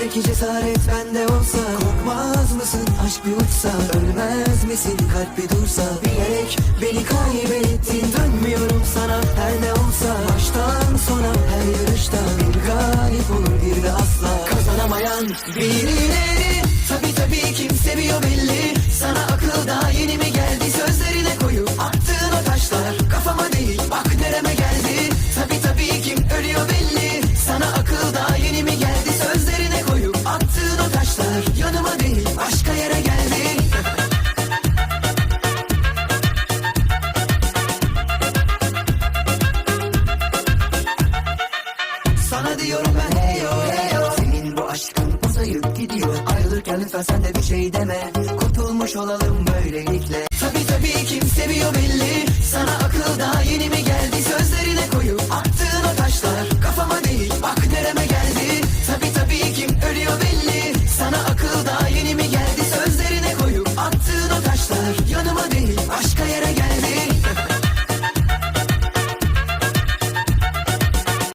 Belki cesaret bende olsa Korkmaz mısın? Aşk bir uçsa Ölmez misin? Kalp bir dursa Bilerek beni kaybettin. Dönmüyorum sana her ne olsa Baştan sona. Her yarışta Bir galip olur bir de asla. Kazanamayan birileri Sana diyorum ben heyo heyo Senin bu aşkın uzayıp gidiyor. Ayrılırken lütfen sen de bir şey deme. Kurtulmuş olalım böylelikle